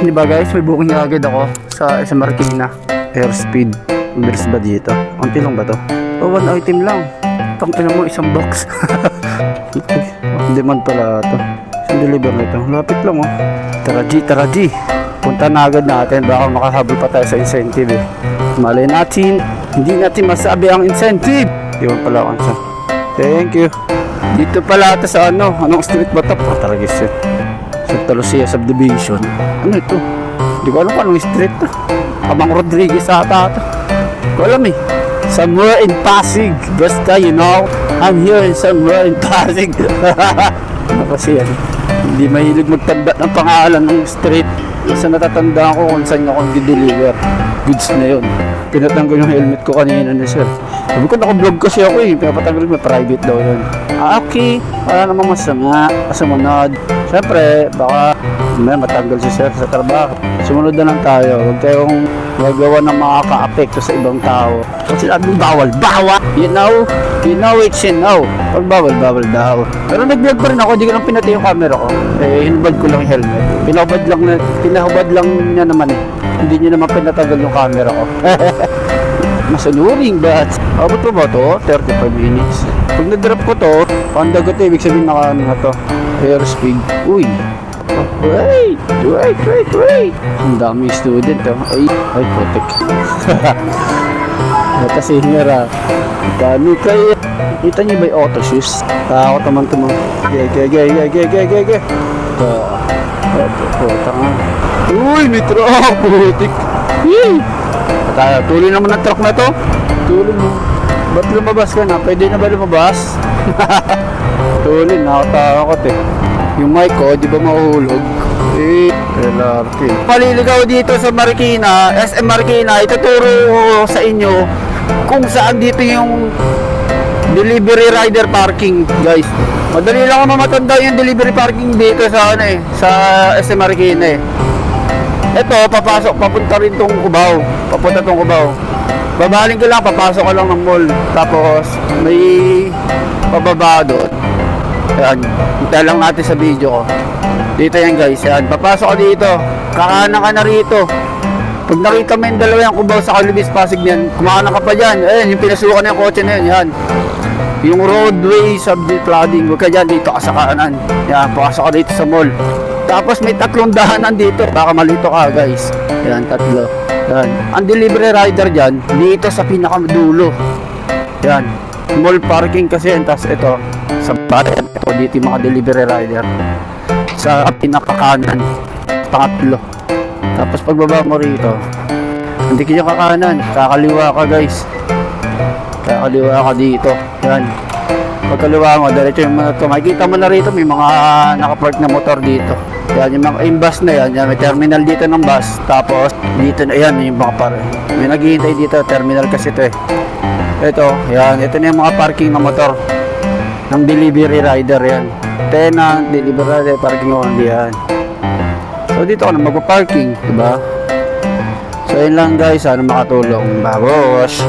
Di ba guys, may booking agad ako sa sa Marikina. Airspeed. Ang bilis ba dito? Ang lang ba to? Oh, one item lang. Tangkinan mo isang box. Demand pala to. Isang deliver nito. Lapit lang oh. Tara G, tara G. Punta na agad natin. Baka makahabol pa tayo sa incentive eh. Malay natin. Hindi natin masabi ang incentive. Iwan pala ako. Thank you. Dito pala ata sa ano. Anong street ba to? Oh, taragis yun. Sa Talosia Subdivision. Ano ito? Hindi ko alam kung anong street to. Abang Rodriguez ata ito. Ko alam eh. Somewhere in Pasig. Basta, you know, I'm here in somewhere in Pasig. ano kasi yan? Hindi mahilig magtanda ng pangalan ng street. Kasi natatandaan ko kung saan ako deliver Goods na yun. Pinatanggal yung helmet ko kanina ni sir. Sabi ko, naka-vlog kasi ako eh. Pinapatanggal may private daw yun. Ah, okay. Wala namang masama. Sumunod. Siyempre, baka may matanggal si sir sa trabaho. Sumunod na lang tayo. Huwag kayong gagawa ng makaka-apekto sa ibang tao. Kasi sabi bawal, bawal! You know, you know it's you know. Pag bawal, bawal daw. Pero nag-vlog pa rin ako, hindi ko lang pinatay yung camera ko. Eh, hinubad ko lang yung helmet. Pinahubad lang, na, pinahubad lang niya naman eh. Hindi niya naman pinatagal yung camera ko. Masunuring ba? Abot pa ba to? 35 minutes. Pag na-drop ko to, pandagot eh. Ibig sabihin naka ano na to. Airspeed. Uy. Wait, wait, wait, wait. Ang dami student oh. Ay, ay, putik. Ito si Hira. Dami kayo. Kita niyo ba yung auto shoes? Takot naman mga. Gay, gay, gay, gay, gay, gay, gay, gay. Ito. Puta nga. Uy, may truck. Putik. Tayo, tuloy naman ang truck na to. Tuloy mo. Ba't lumabas ka na? Pwede na ba lumabas? tuloy, nakatakot eh. Yung mic ko, di ba mahuhulog? Eh, LRT. Paliligaw dito sa Marikina, SM Marikina, ituturo ko sa inyo kung saan dito yung delivery rider parking, guys. Madali lang ako matanda yung delivery parking dito sa ano eh, sa SM Marikina eh. Ito, papasok, papunta rin tong Cubao. Papunta tong Cubao. Babaling ko lang, papasok ko lang ng mall. Tapos, may pababa doon. Ayan, hintayin lang natin sa video ko. Dito yan guys, yan. Papasok ka dito. Kakanan ka na rito. Pag nakita mo yung dalawa yung Cubao sa Calibis Pasig niyan, kumakanan ka pa dyan. Ayan, yung pinasukan ng kotse na yun, yan. Yung roadway subject flooding, huwag ka dyan, dito ka sa kanan. Yan, pasok ka dito sa mall. Tapos may tatlong dahanan dito. Baka malito ka guys. Yan, tatlo. Yan. Ang delivery rider dyan, dito sa pinakadulo. Yan. Mall parking kasi yan. Tapos ito, sa bayan. Ito, dito yung mga delivery rider. Sa pinakakanan. Pangatlo. Tapos pagbaba mo rito, hindi ka kakanan. Kakaliwa ka guys. Kakaliwa ka dito. Yan. Pagkaliwa mo, diretso yung mga to. Makikita mo na rito, may mga nakapark na motor dito. Yan, yung mga yung bus na yan, yan, may terminal dito ng bus. Tapos, dito na yan, yung mga par. May naghihintay dito, terminal kasi ito eh. Ito, yan, ito na yung mga parking ng motor. Ng delivery rider yan. Tenant, delivery rider, parking only yan. So, dito ka na magpa-parking, diba? So, yun lang guys, sana makatulong. Babos!